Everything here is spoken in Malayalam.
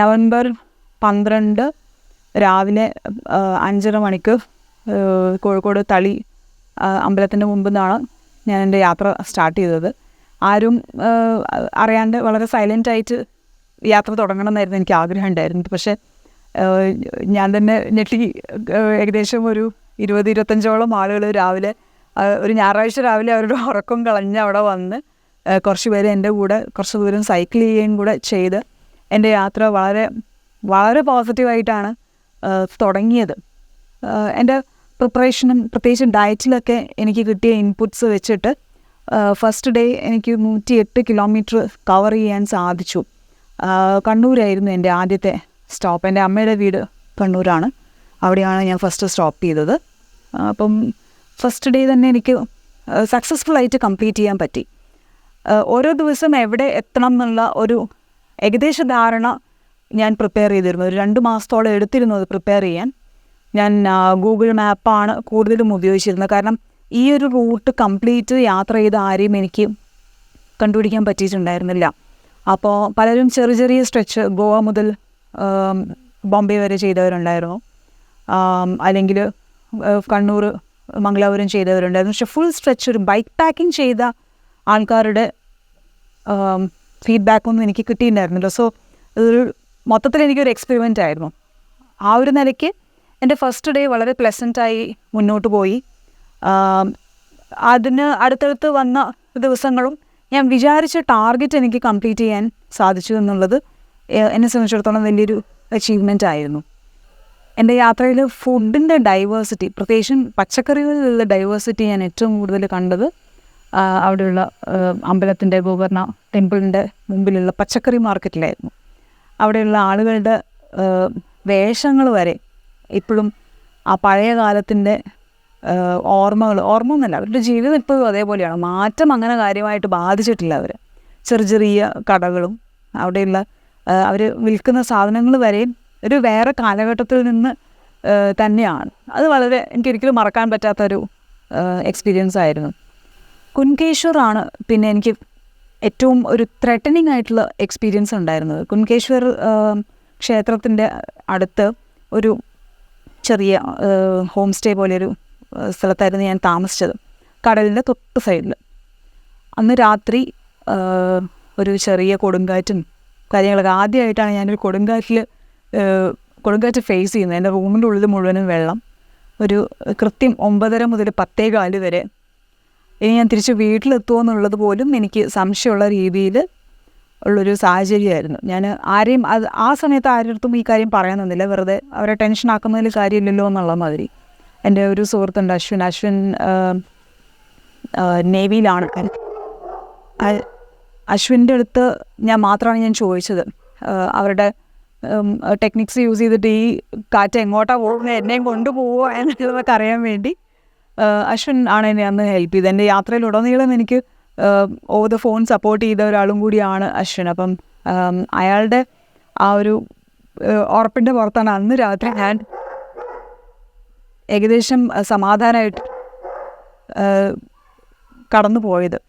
നവംബർ പന്ത്രണ്ട് രാവിലെ അഞ്ചര മണിക്ക് കോഴിക്കോട് തളി അമ്പലത്തിന്റെ മുമ്പിൽ നിന്നാണ് ഞാൻ എന്റെ യാത്ര സ്റ്റാർട്ട് ചെയ്തത്. ആരും അറിയാണ്ട് വളരെ സൈലന്റ് ആയിട്ട് യാത്ര തുടങ്ങണം എന്നായിരുന്നു എനിക്ക് ആഗ്രഹം ഉണ്ടായിരുന്നത്. പക്ഷേ ഞാൻ തന്നെ ഞെട്ടി ഏകദേശം ഒരു ഇരുപത് ഇരുപത്തഞ്ചോളം ആളുകൾ രാവിലെ ഒരു ഞായറാഴ്ച രാവിലെ അവരുടെ ഉറക്കം കളഞ്ഞ് അവിടെ വന്ന് കുറച്ച് പേര് എന്റെ കൂടെ കുറച്ച് ദൂരം സൈക്കിൾ ചെയ്യുകയും കൂടെ ചെയ്ത് എന്റെ യാത്ര വളരെ വളരെ പോസിറ്റീവായിട്ടാണ് തുടങ്ങിയത്. എന്റെ പ്രിപ്പറേഷനും പ്രത്യേകിച്ച് ഡയറ്റിലൊക്കെ എനിക്ക് കിട്ടിയ ഇൻപുട്സ് വെച്ചിട്ട് ഫസ്റ്റ് ഡേ എനിക്ക് നൂറ്റി എട്ട് കിലോമീറ്റർ കവർ ചെയ്യാൻ സാധിച്ചു. കണ്ണൂരായിരുന്നു എന്റെ ആദ്യത്തെ സ്റ്റോപ്പ് എന്റെ അമ്മയുടെ വീട് കണ്ണൂരാണ്. അവിടെയാണ് ഞാൻ ഫസ്റ്റ് സ്റ്റോപ്പ് ചെയ്തത്. അപ്പം ഫസ്റ്റ് ഡേ തന്നെ എനിക്ക് സക്സസ്ഫുൾ ആയിട്ട് കംപ്ലീറ്റ് ചെയ്യാൻ പറ്റി. ഓരോ ദിവസം എവിടെ എത്തണം എന്നുള്ള ഒരു ഏകദേശ ധാരണ ഞാൻ പ്രിപ്പയർ ചെയ്തിരുന്നു. ഒരു രണ്ട് മാസത്തോളം എടുത്തിരുന്നു അത് പ്രിപ്പയർ ചെയ്യാൻ. ഞാൻ ഗൂഗിൾ മാപ്പാണ് കൂടുതലും ഉപയോഗിച്ചിരുന്നത്. കാരണം ഈ ഒരു റൂട്ട് കംപ്ലീറ്റ് യാത്ര ചെയ്ത ആരെയും എനിക്ക് കണ്ടുപിടിക്കാൻ പറ്റിയിട്ടുണ്ടായിരുന്നില്ല. അപ്പോൾ പലരും ചെറിയ ചെറിയ സ്ട്രെച്ച് ഗോവ മുതൽ ബോംബെ വരെ ചെയ്തവരുണ്ടായിരുന്നു. അല്ലെങ്കിൽ കണ്ണൂർ മംഗലാപുരം ചെയ്തവരുണ്ടായിരുന്നു. പക്ഷെ ഫുൾ സ്ട്രെച്ച് ഒരു ബൈക്ക് പാക്കിംഗ് ചെയ്ത ആൾക്കാരുടെ ഫീഡ്ബാക്കൊന്നും എനിക്ക് കിട്ടിയിട്ടുണ്ടായിരുന്നില്ല. സോ ഇതൊരു മൊത്തത്തിൽ എനിക്കൊരു എക്സ്പെരിമെന്റ് ആയിരുന്നു. ആ ഒരു നിലയ്ക്ക് എന്റെ ഫസ്റ്റ് ഡേ വളരെ പ്ലസന്റായി മുന്നോട്ട് പോയി. അതിന് അടുത്തടുത്ത് വന്ന ദിവസങ്ങളും ഞാൻ വിചാരിച്ച ടാർഗറ്റ് എനിക്ക് കംപ്ലീറ്റ് ചെയ്യാൻ സാധിച്ചു എന്നുള്ളത് എന്നെ സംബന്ധിച്ചിടത്തോളം വലിയൊരു അച്ചീവ്മെന്റ് ആയിരുന്നു. എന്റെ യാത്രയിൽ ഫുഡിന്റെ ഡൈവേഴ്സിറ്റി പ്രത്യേകിച്ചും പച്ചക്കറികളിലുള്ള ഡൈവേഴ്സിറ്റി ഞാൻ ഏറ്റവും കൂടുതൽ കണ്ടത് അവിടെയുള്ള അമ്പലത്തിന്റെ ഗോകർണ ടെമ്പിളിന്റെ മുമ്പിലുള്ള പച്ചക്കറി മാർക്കറ്റിലായിരുന്നു. അവിടെയുള്ള ആളുകളുടെ വേഷങ്ങൾ വരെ ഇപ്പോഴും ആ പഴയ കാലത്തിന്റെ ഓർമ്മകൾ ഓർമ്മ ഒന്നല്ല അവരുടെ ജീവിതം ഇപ്പോഴും അതേപോലെയാണ്. മാറ്റം അങ്ങനെ കാര്യമായിട്ട് ബാധിച്ചിട്ടില്ല അവർ ചെറിയ ചെറിയ കടകളും അവിടെയുള്ള അവർ വിൽക്കുന്ന സാധനങ്ങൾ വരെയും ഒരു വേറെ കാലഘട്ടത്തിൽ നിന്ന് തന്നെയാണ്. അത് വളരെ എനിക്കൊരിക്കലും മറക്കാൻ പറ്റാത്തൊരു എക്സ്പീരിയൻസ് ആയിരുന്നു. കുൻകേശ്വർ ആണ് പിന്നെ എനിക്ക് ഏറ്റവും ഒരു ത്രെട്ടനിങ് ആയിട്ടുള്ള എക്സ്പീരിയൻസ് ഉണ്ടായിരുന്നത്. കുൻകേശ്വർ ക്ഷേത്രത്തിന്റെ അടുത്ത് ഒരു ചെറിയ ഹോം സ്റ്റേ പോലെ ഒരു സ്ഥലത്തായിരുന്നു ഞാൻ താമസിച്ചത്. കടലിന്റെ തൊട്ട് സൈഡിൽ അന്ന് രാത്രി ഒരു ചെറിയ കൊടുങ്കാറ്റും കാര്യങ്ങളൊക്കെ ആദ്യമായിട്ടാണ് ഞാനൊരു കൊടുങ്കാറ്റിൽ കൊടുങ്കാറ്റ് ഫേസ് ചെയ്യുന്നത്. എന്റെ റൂമിന്റെ ഉള്ളിൽ മുഴുവനും വെള്ളം. ഒരു കൃത്യം ഒമ്പതര മുതൽ പത്തേ കാൽ വരെ ഇനി ഞാൻ തിരിച്ച് വീട്ടിലെത്തുമോ എന്നുള്ളത് പോലും എനിക്ക് സംശയമുള്ള രീതിയിൽ ഉള്ളൊരു സാഹചര്യമായിരുന്നു. ഞാൻ ആരെയും അത് ആ സമയത്ത് ആരുടെ ഈ കാര്യം പറയാൻ നിന്നില്ല. വെറുതെ അവരെ ടെൻഷൻ ആക്കുന്നതിൽ കാര്യമില്ലല്ലോ എന്നുള്ള മാതിരി. എന്റെ ഒരു സുഹൃത്തുണ്ട് അശ്വിൻ. അശ്വിൻ നേവിയിലാണ്. അശ്വിന്റെ അടുത്ത് ഞാൻ മാത്രമാണ് ഞാൻ ചോദിച്ചത്. അവരുടെ ടെക്നിക്സ് യൂസ് ചെയ്തിട്ട് ഈ കാറ്റ് എങ്ങോട്ടാണ് പോകുന്നത്? എന്നെയും കൊണ്ടുപോകുമോ എന്നുള്ളതൊക്കെ അറിയാൻ വേണ്ടി. അശ്വിൻ ആണ് എന്നെ അന്ന് ഹെൽപ്പ് ചെയ്തത്. എന്റെ യാത്രയിലുടനീളം എനിക്ക് ഓവർ ദ ഫോൺ സപ്പോർട്ട് ചെയ്ത ഒരാളും കൂടിയാണ് അശ്വിൻ. അപ്പം അയാളുടെ ആ ഒരു ഉറപ്പിന്റെ പുറത്താണ് അന്ന് രാത്രി ഞാൻ ഏകദേശം സമാധാനമായിട്ട് കടന്നു പോയത്